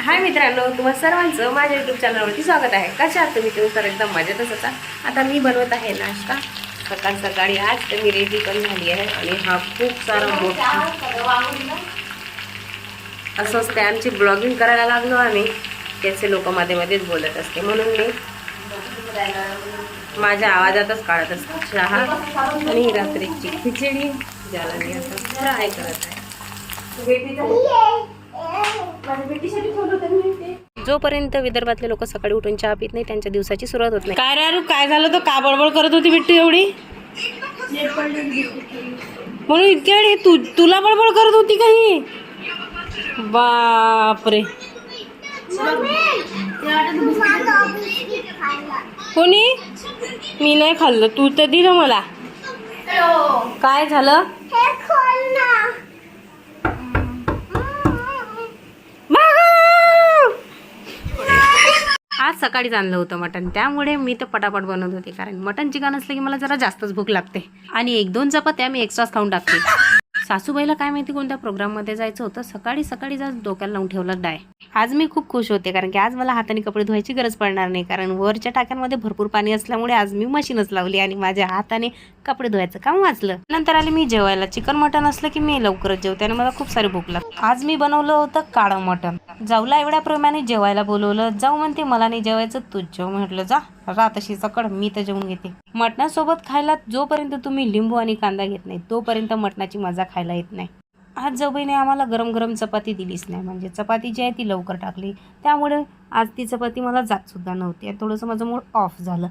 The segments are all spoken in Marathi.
हाय मित्रांनो तुम्हा सर्वांचं माझ्या युट्यूब चॅनलवरती स्वागत आहे. कशा आहात तुम्ही? तुम्ही सर एकदम मजेतच होता आता मी बनवत आहे नाश्ता. सकाळ सकाळी आज तर मी रेडी पण झाली आहे आणि हा खूप सारा मोठा असं असते आमची ब्लॉगिंग करायला लागलो आम्ही. त्याचे लोक मध्ये मध्येच बोलत असते म्हणून मी माझ्या आवाजातच काढत असते चहा. आणि रात्रीची खिचडी ज्याला मी आता फ्राय करत आहे. जोपर्यंत विदर्भातले लोक सकाळी उठून चहा पित नाही त्यांच्या दिवसाची सुरुवात होत नाही. काय रे अरू काय झालं तर का बडबड करत होती बिट्टू एवढी? म्हणून इतक्या वेळ तू तुला बडबड करत होती काही बापरे. कोणी? मी नाही खाल्लं. तू तर दिलं मला. काय झालं? आज सकाळीच आणलं होतं मटण. त्यामुळे मी तर पटापट बनवत होते कारण मटण चिकन असलं की मला जरा जास्तच भूक लागते. आणि एक दोन चपात्या मी एक्स्ट्राच खाऊन टाकते. सासूबाईला काय माहिती कोणत्या प्रोग्राममध्ये जायचं होतं? सकाळी सकाळी जास्त डोक्याला लावून ठेवला डाय. आज मी खूप खुश होते कारण की आज मला हाताने कपडे धुवायची गरज पडणार नाही. कारण वरच्या टाक्यांमध्ये भरपूर पाणी असल्यामुळे आज मी मशीनच लावली आणि माझ्या हाताने कपडे धुवायचं काम वाचलं. नंतर आले मी जेवायला. चिकन मटन असलं की मी लवकरच जेवते आणि मला खूप सारी भूक लागते. आज मी बनवलं होतं काळं मटन जाऊला एवढ्या प्रमाणे जेवायला बोलवलं. जाऊ म्हणते मला नाही जेवायचं तूच जेव म्हटलं जा. रातशी सकड मी तर जेवून घेते. मटणासोबत खायला जोपर्यंत तुम्ही लिंबू आणि कांदा घेत नाही तोपर्यंत मटणाची मजा खायला येत नाही. आज जवईने आम्हाला गरम गरम चपाती दिलीच नाही. म्हणजे चपाती जी आहे ती लवकर टाकली. त्यामुळे आज ती चपाती मला जात सुद्धा नव्हती. आणि थोडंसं माझं मूड ऑफ झालं.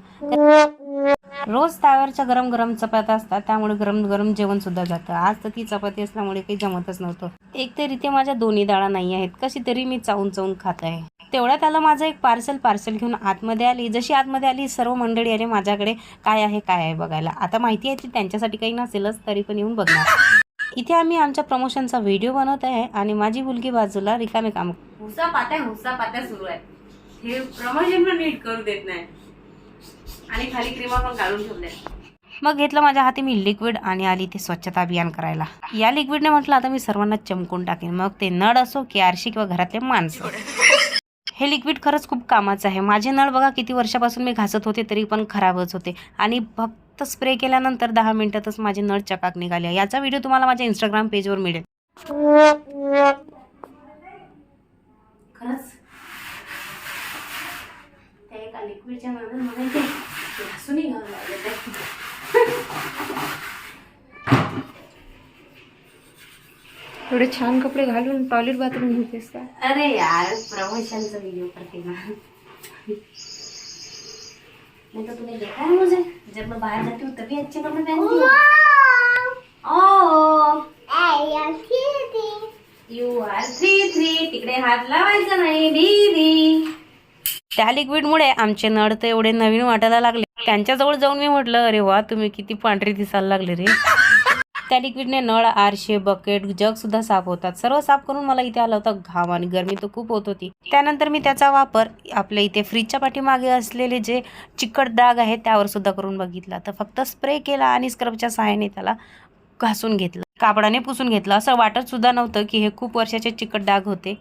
रोज त्यावरच्या गरम गरम चपात्या असतात त्यामुळे गरम गरम जेवण सुद्धा जातं. आज तर ती चपाती असल्यामुळे काही जमतच नव्हतं. एक तर इथे माझ्या दोन्ही डाळा नाही आहेत कशी तरी मी चावून चावून खात आहे. तेवढ्यात आलं माझं एक पार्सल पार्सल घेऊन आतमध्ये आली. जशी आतमध्ये आली सर्व मंडळी आले माझ्याकडे काय आहे काय आहे बघायला. आता माहिती आहे ती त्यांच्यासाठी काही नसेलच तरी पण येऊन बघणार. इथे आम्ही आमच्या प्रमोशनचा व्हिडिओ बनवत आहे आणि माझी मुलगी बाजूला रिकामे काम हुसा पात्या हुसा पात्या सुरू आहे. हे प्रमोशन पण नीट करू देत नाही. आणि खाली क्रीमा पण काढून ठेवल्या. मग घेतलं माझ्या हाती मी लिक्विड आणि आली ते स्वच्छता अभियान करायला. या लिक्विडने म्हटलं आता मी सर्वांना चमकून टाकेन. मग ते नळ असो की आरशी किंवा घरातले माणसं. हे लिक्विड खरंच खूप कामाचं आहे. माझे नळ बघा किती वर्षापासून मी घासत होते तरी पण खराबच होते. आणि फक्त स्प्रे केल्यानंतर दहा मिनिटातच माझे नळ चकाक निघाले. याचा व्हिडिओ तुम्हाला माझ्या इंस्टाग्राम पेजवर मिळेल. खरंच मला ते घासूनही घ्यावं लागलं ते. एवढे छान कपडे घालून टॉयलेट बाथरूम घेतेस का अरे यार प्रमोशनचा व्हिडिओ करते ना नहीं तो तुम्हें देखा है मुझे जब मैं बाहर जाती हूँ तभी अच्छे कपड़े पहनती हूँ ओ यू आर थ्री थ्री तिकडे हात लावायचा नाही दीदी त्या लिक्विडमुळे आमचे नळ तर एवढे नवीन वाटायला लागले. त्यांच्याजवळ जाऊन मी म्हटलं अरे वा तुम्ही किती पांढरी दिसायला लागले रे. त्या लिक्विडने नळ आरशे बकेट जग सुद्धा साफ होतात. सर्व साफ करून मला इथे आला होता घाम आणि गरमी तर खूप होत होती. त्यानंतर मी त्याचा वापर आपल्या इथे फ्रीजच्या पाठीमागे असलेले जे चिकट डाग आहेत त्यावर सुद्धा करून बघितला. तर फक्त स्प्रे केला आणि स्क्रबच्या सहाय्याने त्याला घासून घेतलं. कापडाने पुसून घेतलं. असं वाटत सुद्धा नव्हतं की हे खूप वर्षाचे चिकट डाग होते.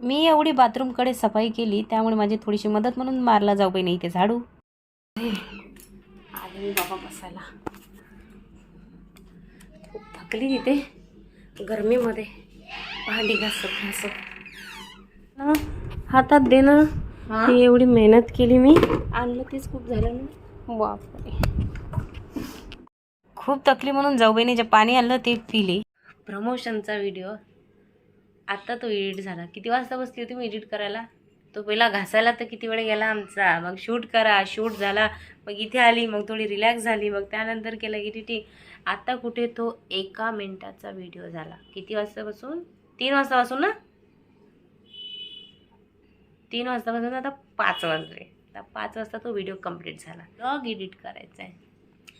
मी एवढी बाथरूमकडे सफाई केली त्यामुळे माझी थोडीशी मदत म्हणून मारला जाऊ बाई नाही इथे झाडू. आले मी बाबा बसायला. खूप थकली तिथे गरमीमध्ये. भांडी घासत घासत. हातात दे ना एवढी मेहनत केली मी. आणलं तेच खूप झालं ना. बापरे. खूप तकली म्हणून जाऊबाईने जे पाणी आणलं ते पिले. प्रमोशनचा व्हिडिओ. आत्ता तो एडिट झाला. किती वाजता बसली होती मी एडिट करायला? तो पहिला घासायला तर किती वेळ गेला आमचा? मग शूट करा शूट झाला. मग इथे आली मग थोडी रिलॅक्स झाली. मग त्यानंतर केलं एडिटिंग. आत्ता कुठे तो एका मिनटाचा व्हिडिओ झाला. किती वाजतापासून? तीन वाजतापासून ना? तीन वाजतापासून आता पाच वाजले. आता पाच वाजता तो व्हिडिओ कंप्लीट झाला. ब्लॉग एडिट करायचा आहे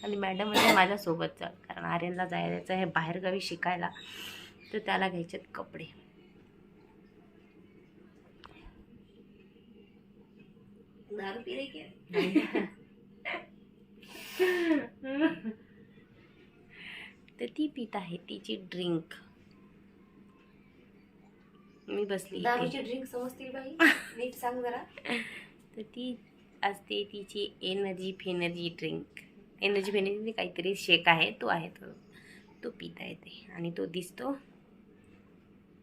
आणि मॅडम म्हणजे माझ्यासोबत चल कारण आर्यनला जायचं आहे बाहेरगावी शिकायला. तर त्याला घ्यायचे कपडे. दारू तर ती पित आहे तिची ड्रिंक मी बसली इथे. ड्रिंक समजतील बाई. नीट सांग जरा. तर ती असते तिची एनर्जी फेनर्जी ड्रिंक एनर्जी फेनर्जी काहीतरी शेक आहे तो आहे तो तो पिता येते. आणि तो दिसतो.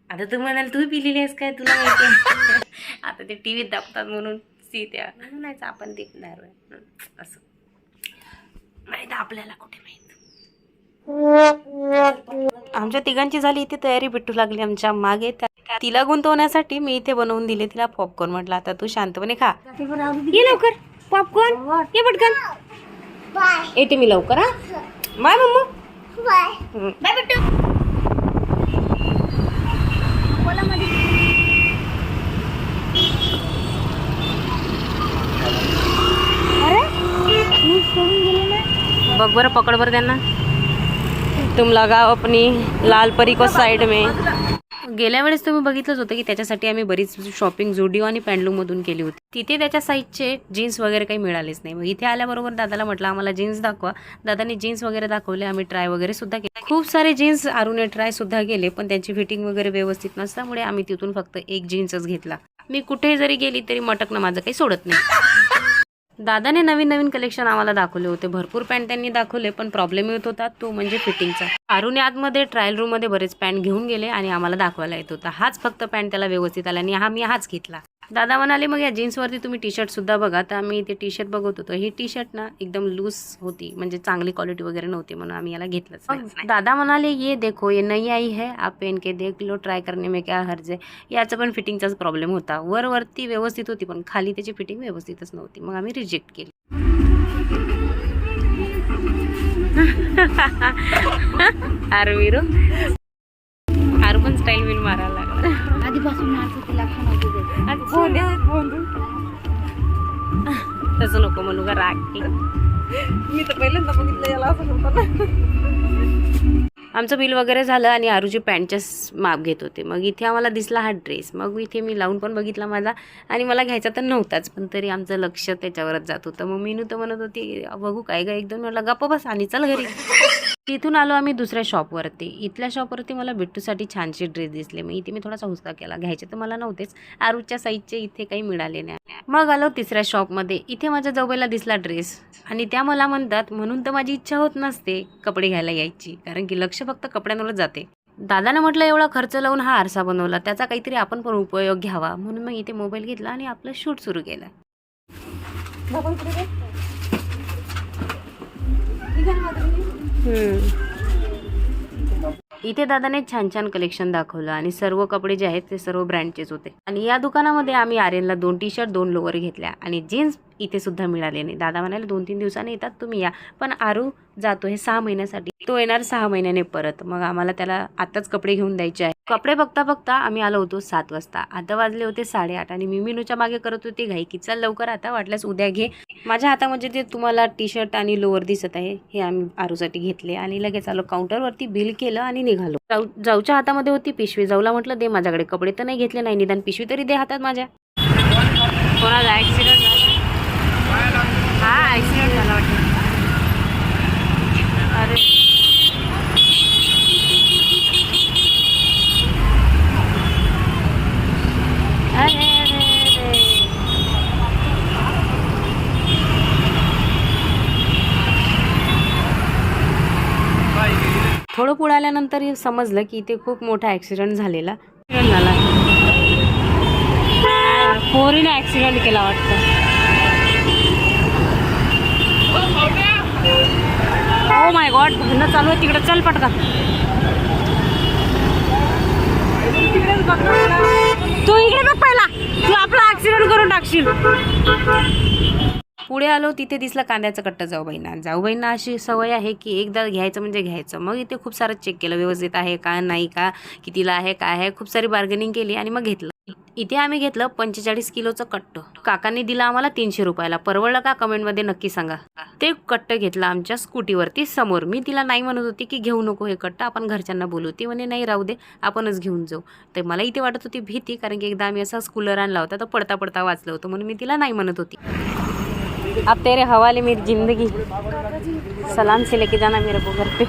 आता तू म्हणाल तू पिलेली आहेस काय? तुला माहिती आता ते टी व्हीत दाखवतात म्हणून सी त्या म्हणायचं आपण ते दारू असं. माहीत आपल्याला कुठे माहीत. आमच्या तिघांची झाली इथे तयारी भेटू लागली आमच्या मागे. त्या- तिला गुंतवण्यासाठी मी इथे बनवून दिले तिला पॉपकॉर्न म्हटलं. आता तू शांतपणे खा. ये लवकर. पॉपकॉर्न ये पटकन. येते मी लवकर हा? Bye mamma. Bye bye Bittu. बघ बरं पकड बरं त्यांना. तुम लगाव अपनी लाल परी को साइड में. गेल्या वेळेस तुम्ही बघितलंच होतं की त्याच्यासाठी आम्ही बरीच शॉपिंग जुडिओ आणि पॅन्डलूमधून केली होती. तिथे त्याच्या साईजचे जीन्स वगैरे काही मिळालेच नाही. मग इथे आल्याबरोबर दादाला म्हटलं आम्हाला जीन्स दाखवा. दादाने जीन्स वगैरे दाखवले आम्ही ट्राय वगैरे सुद्धा केले. खूप सारे जीन्स आरूने ट्राय सुद्धा केले पण त्यांची फिटिंग वगैरे व्यवस्थित नसल्यामुळे आम्ही तिथून फक्त एक जीन्सच घेतला. मी कुठे जरी गेली तरी मटकणं माझं काही सोडत नाही. दादाने नवीन नवीन कलेक्शन आम्हाला दाखवले होते. भरपूर पॅन्ट त्यांनी दाखवले पण प्रॉब्लेम येत होता तो म्हणजे फिटिंगचा आरुने आतमध्ये ट्रायल रूममध्ये बरेच पॅन्ट घेऊन गेले आणि आम्हाला दाखवायला येत होता. हाच फक्त पॅन्ट त्याला व्यवस्थित आला आणि हा मी हाच घेतला. दादा म्हणाले मग या जीन्सवरती तुम्ही टी शर्ट सुद्धा बघा. तर आम्ही ते टी शर्ट बघत होतो. ही टी शर्ट ना एकदम लूज होती. म्हणजे चांगली क्वालिटी वगैरे नव्हती म्हणून आम्ही याला घेतलंच. दादा म्हणाले ये देखो ये नई आई है आप पेन के देख लो ट्राय करने में क्या हर्ज है. याचा पण फिटिंगचाच प्रॉब्लेम होता. वर वरती व्यवस्थित होती पण खाली त्याची फिटिंग व्यवस्थितच नव्हती. मग आम्ही रिजेक्ट केली. अरे वीरू आरू पण स्टाईल विल मारायला लागला. आधीपासून तिला तसं नको म्हणू का राग मी तर पहिल्यांदा बघितलं याला असं करताना आमचं बिल वगैरे झालं आणि आरूची पॅन्टचेच माप घेत होते. मग इथे आम्हाला दिसला हा ड्रेस. मग इथे मी लावून पण बघितला माझा आणि मला घ्यायचा तर नव्हताच पण तरी आमचं लक्ष त्याच्यावरच जात होतं. मग मीनू तर म्हणत होती बघू काय काय एक दोन वेळेला गप्प बस आणि चल घरी. तिथून आलो आम्ही दुसऱ्या शॉपवरती. इथल्या शॉपवरती मला बिट्टूसाठी छानसे ड्रेस दिसले. मग इथे मी थोडासा हुस्का केला. घ्यायचे तर मला नव्हतेच. आरूच्या साईजचे इथे काही मिळाले नाही. मग आलो तिसऱ्या शॉपमध्ये. इथे माझ्या जवळला दिसला ड्रेस आणि त्या मला म्हणतात म्हणून तर माझी इच्छा होत नसते कपडे घ्यायला यायची. कारण की लक्ष फक्त कपड्यांवरच जाते. दादानं म्हटलं एवढा खर्च लावून हा आरसा बनवला. त्याचा काहीतरी आपण पण उपयोग घ्यावा. म्हणून मग इथे मोबाईल घेतला आणि आपलं शूट सुरू केलं. इथे दादाने छान छान कलेक्शन दाखवलं आणि सर्व कपडे जे आहेत ते सर्व ब्रँडचेच होते. आणि या दुकानामध्ये आम्ही आर्यनला दोन टी शर्ट दोन लोअर घेतल्या. आणि जीन्स इथे सुद्धा मिळाले नाही. दादा म्हणाले दोन तीन दिवसांनी येतात तुम्ही या. पण आरू जातो हे सहा महिन्यासाठी. तो येणार सहा महिन्याने परत. मग आम्हाला त्याला आताच कपडे घेऊन द्यायचे आहे कपडे बघता बघता आम्ही आलो होतो सात वाजता. आता वाजले होते साडेआठ आणि मी मिनूच्या मागे करत होती घाई की चल लवकर आता वाटल्यास उद्या घे. माझ्या हातामध्ये ते तुम्हाला टी शर्ट आणि लोअर दिसत आहे हे आम्ही आरूसाठी घेतले आणि लगेच आलो काउंटरवरती बिल केलं आणि निघालो. जाऊ जाऊच्या हातामध्ये होती पिशवी. जाऊला म्हटलं दे माझ्याकडे कपडे. तर नाही घेतले नाही निदान पिशवी तरी दे हातात माझ्या. कोणाला ऍक्सिडेंट झाला हा ऍक्सिडेंट झाला वाटतं अरे अरे अरे अरे थोडं नंतर समजलं की इथे खूप मोठा ॲक्सिडेंट झालेला. ॲक्सिडेंट झाला. पोरीने ॲक्सिडेंट केला वाटतं. हो माय गॉड भांडणं चालू आहे. तिकडे चल पटका तू इकडे बघ पहिला. तू आपला ऍक्सिडेंट करून टाकशील. पुढे आलो तिथे दिसला कांद्याचा कट्टा जाऊबाईंना. जाऊबाईंना अशी सवय आहे की एकदा घ्यायचं म्हणजे घ्यायचं. मग इथे खूप सारं चेक केलं व्यवस्थित आहे का नाही का कितीला आहे काय आहे खूप सारी बार्गेनिंग केली आणि मग घेतलं. इथे आम्ही घेतलं पंचेचाळीस किलोचं कट्ट. काकांनी दिलं आम्हाला तीनशे रुपयाला. परवडलं का कमेंटमध्ये नक्की सांगा. ते कट्ट घेतलं आमच्या स्कूटीवरती समोर. मी तिला नाही म्हणत होती की घेऊ नको हे कट्ट आपण घरच्यांना बोलू. ती म्हणे नाही राहू दे आपणच घेऊन जाऊ. तर मला इथे वाटत होती भीती कारण की एकदा आम्ही असा स्कूलर आणला होता तर पडता पडता वाचलं होतं म्हणून मी तिला नाही म्हणत होती. अब तेरे हवाले मेरी जिंदगी। सलाम से लेके जाना मेरे को घर पे।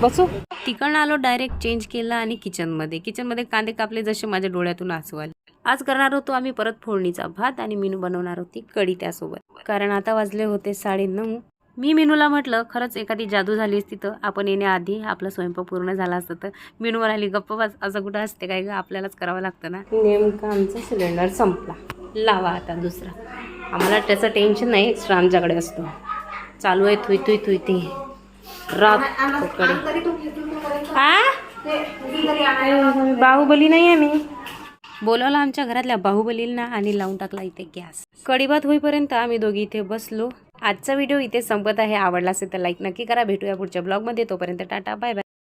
बसू। तिकडनं आलो डायरेक्ट चेंज केला आणि किचनमध्ये किचनमध्ये कांदे कापले जसे माझ्या डोळ्यातून आसू आले. आज करणार होतो आम्ही परत फोडणीचा भात आणि मीनू बनवणार होती कढी त्यासोबत. कारण आता वाजले होते साडे नऊ. मी मीनूला म्हटलं खरंच एखादी जादू झाली असती तर आपण येण्याआधी आपला स्वयंपाक पूर्ण झाला असतं तर. मीनूवर आली गप्प बस असं कुठं असते काय ग? आपल्यालाच करावं लागतं ना. नेमका आमचा सिलेंडर संपला. लावा आता दुसरा. आम्हाला त्याचं टेन्शन नाही. एक्स्ट्रा आमच्याकडे असतो. चालू आहे थुई थुई थुई ती रात कडे बाहुबली नाही आहे मी. बोलवलं आमच्या घरातल्या बाहुबलींना आणि लावून टाकला इथे गॅस. कढीभात होईपर्यंत आम्ही दोघी इथे बसलो. आजचा व्हिडिओ इथे संपत आहे. आवडला असेल तर लाईक नक्की करा. भेटूया पुढच्या ब्लॉगमध्ये तोपर्यंत टाटा बाय बाय